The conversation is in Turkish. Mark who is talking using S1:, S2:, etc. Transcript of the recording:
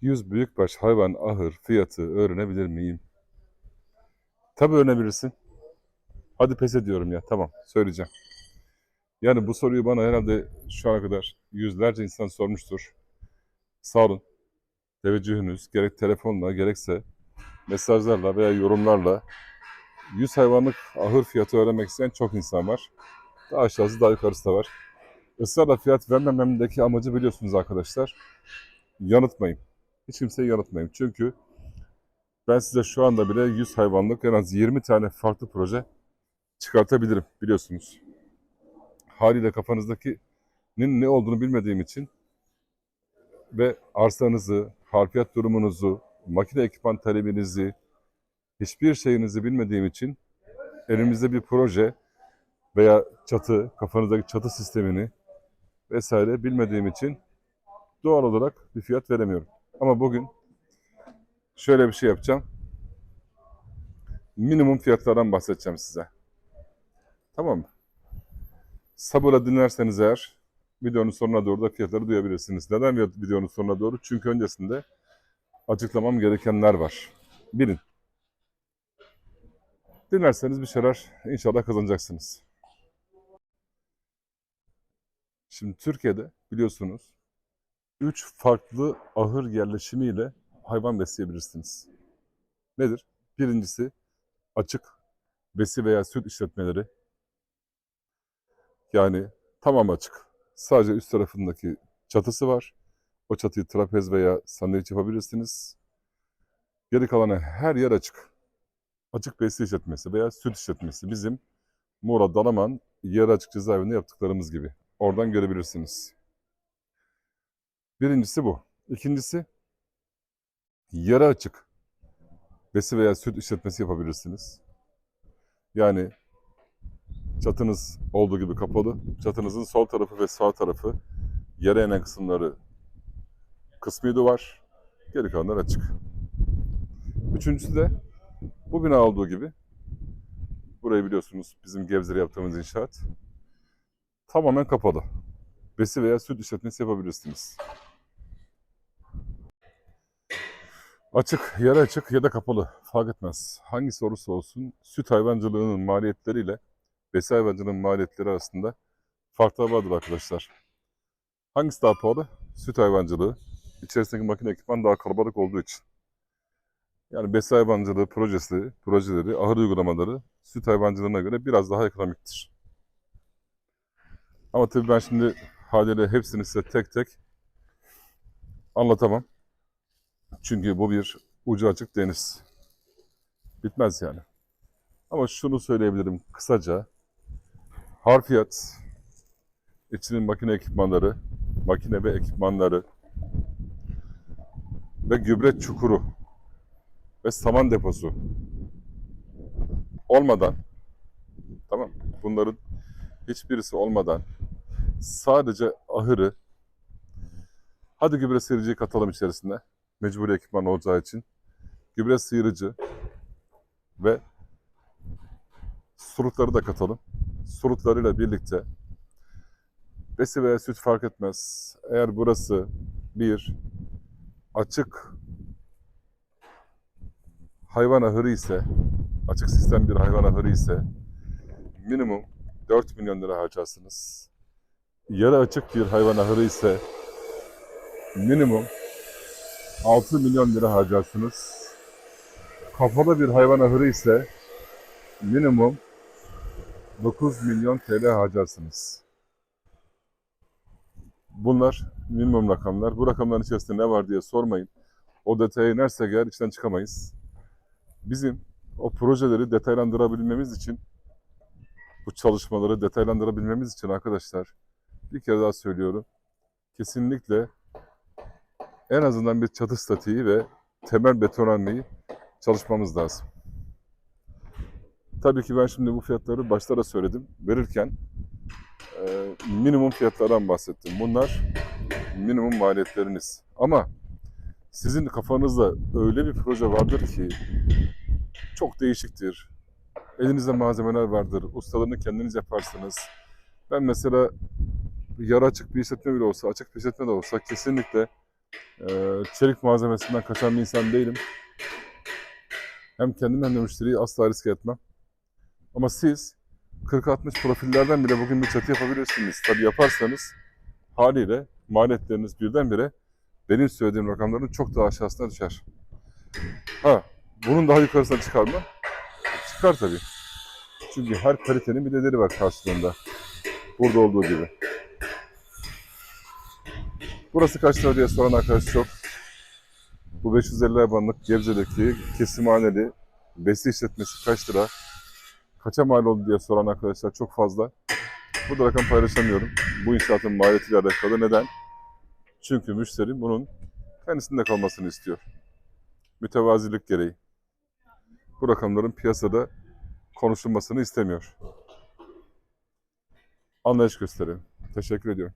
S1: 100 büyükbaş hayvan ahır fiyatı öğrenebilir miyim? Tabii öğrenebilirsin. Hadi pes ediyorum ya. Tamam, söyleyeceğim. Yani bu soruyu bana herhalde şu ana kadar yüzlerce insan sormuştur. Sağ olun. Teveccühünüz gerek telefonla gerekse mesajlarla veya yorumlarla 100 hayvanlık ahır fiyatı öğrenmek isteyen çok insan var. Daha aşağısı daha yukarısı da var. Israrla fiyat vermememdeki amacı biliyorsunuz arkadaşlar. Yanıltmayın. Hiç kimseyi yanıltmayın. Çünkü ben size şu anda bile 100 hayvanlık en az 20 tane farklı proje çıkartabilirim biliyorsunuz. Haliyle kafanızdakinin ne olduğunu bilmediğim için ve arsanızı, harfiyat durumunuzu, makine ekipman talebinizi, hiçbir şeyinizi bilmediğim için elimizde bir proje veya çatı, kafanızdaki çatı sistemini vesaire bilmediğim için doğal olarak bir fiyat veremiyorum. Ama bugün şöyle bir şey yapacağım. Minimum fiyatlardan bahsedeceğim size. Tamam mı? Sabırla dinlerseniz eğer videonun sonuna doğru da fiyatları duyabilirsiniz. Neden videonun sonuna doğru? Çünkü öncesinde açıklamam gerekenler var. Bilin. Dinlerseniz bir şeyler inşallah kazanacaksınız. Şimdi Türkiye'de biliyorsunuz 3 farklı ahır yerleşimiyle hayvan besleyebilirsiniz. Nedir? Birincisi açık besi veya süt işletmeleri. Yani tamam açık. Sadece üst tarafındaki çatısı var. O çatıyı trapez veya sandviç yapabilirsiniz. Geri kalanı her yer açık. Açık besi işletmesi veya süt işletmesi. Bizim Muğla Dalaman yer açık cezaevinde yaptıklarımız gibi. Oradan görebilirsiniz. Birincisi bu. İkincisi yarı açık besi veya süt işletmesi yapabilirsiniz. Yani çatınız olduğu gibi kapalı. Çatınızın sol tarafı ve sağ tarafı yere inen kısımları kısmi duvar. Geri kalanlar açık. Üçüncüsü de bu bina olduğu gibi burayı biliyorsunuz bizim Gebze'de yaptığımız inşaat tamamen kapalı. Besi veya süt işletmesi yapabilirsiniz. Açık, yarı açık ya da kapalı fark etmez. Hangisi olursa olsun süt hayvancılığının maliyetleriyle besi hayvancılığının maliyetleri arasında farklar vardır arkadaşlar. Hangisi daha pahalı? Süt hayvancılığı. İçerisindeki makine ekipman daha kalabalık olduğu için. Yani besi hayvancılığı projesi, projeleri, ahır uygulamaları süt hayvancılığına göre biraz daha ekonomiktir. Ama tabii ben şimdi haliyle hepsini size tek tek anlatamam. Çünkü bu bir ucu açık deniz. Bitmez yani. Ama şunu söyleyebilirim kısaca. Harfiyat, içinin makine ekipmanları, makine ve ekipmanları ve gübre çukuru ve saman deposu olmadan tamam bunların hiçbirisi olmadan sadece ahırı hadi gübre sıyırıcıyı katalım içerisine mecburi ekipman olacağı için gübre sıyırıcı ve surutları da katalım. Surutlarıyla birlikte besi veya süt fark etmez. Eğer burası bir açık hayvan ahırı ise, açık sistem bir hayvan ahırı ise minimum 4 milyon lira harcarsınız. Yarı açık bir hayvan ahırı ise minimum 6 milyon lira harcarsınız. Kapalı bir hayvan ahırı ise minimum 9 milyon TL harcarsınız. Bunlar minimum rakamlar. Bu rakamların içerisinde ne var diye sormayın. O detaya inersek eğer içten çıkamayız. Bizim o projeleri detaylandırabilmemiz için, bu çalışmaları detaylandırabilmemiz için arkadaşlar bir kere daha söylüyorum. Kesinlikle en azından bir çatı statiği ve temel betonarmeyi çalışmamız lazım. Tabii ki ben şimdi bu fiyatları başta da söyledim. Verirken e, minimum fiyatlardan bahsettim. Bunlar minimum maliyetleriniz. Ama sizin kafanızda öyle bir proje vardır ki çok değişiktir. Elinizde malzemeler vardır. Ustalığını kendiniz yaparsınız. Ben mesela yarı açık bir işletme bile olsa, açık bir işletme de olsa kesinlikle çelik malzemesinden kaçan bir insan değilim. Hem kendim hem de müşteriyi asla riske etmem. Ama siz 40-60 profillerden bile bugün bir çatı yapabilirsiniz. Tabii yaparsanız haliyle maliyetleriniz birdenbire benim söylediğim rakamların çok daha aşağısına düşer. Ha, bunun daha yukarısına çıkar mı? Çıkar tabii. Çünkü her kalitenin bir değeri var karşılığında. Burada olduğu gibi. Burası kaç lira diye soran arkadaş çok. Bu 550 abanlık Gebze'deki kesimhaneli besi işletmesi kaç lira? Kaça mal oldu diye soran arkadaşlar çok fazla. Burada rakam paylaşamıyorum. Bu inşaatın maliyetiyle alakalı. Neden? Çünkü müşteri bunun kendisinde kalmasını istiyor. Mütevazilik gereği. Bu rakamların piyasada konuşulmasını istemiyor. Anlayış gösterin. Teşekkür ediyorum.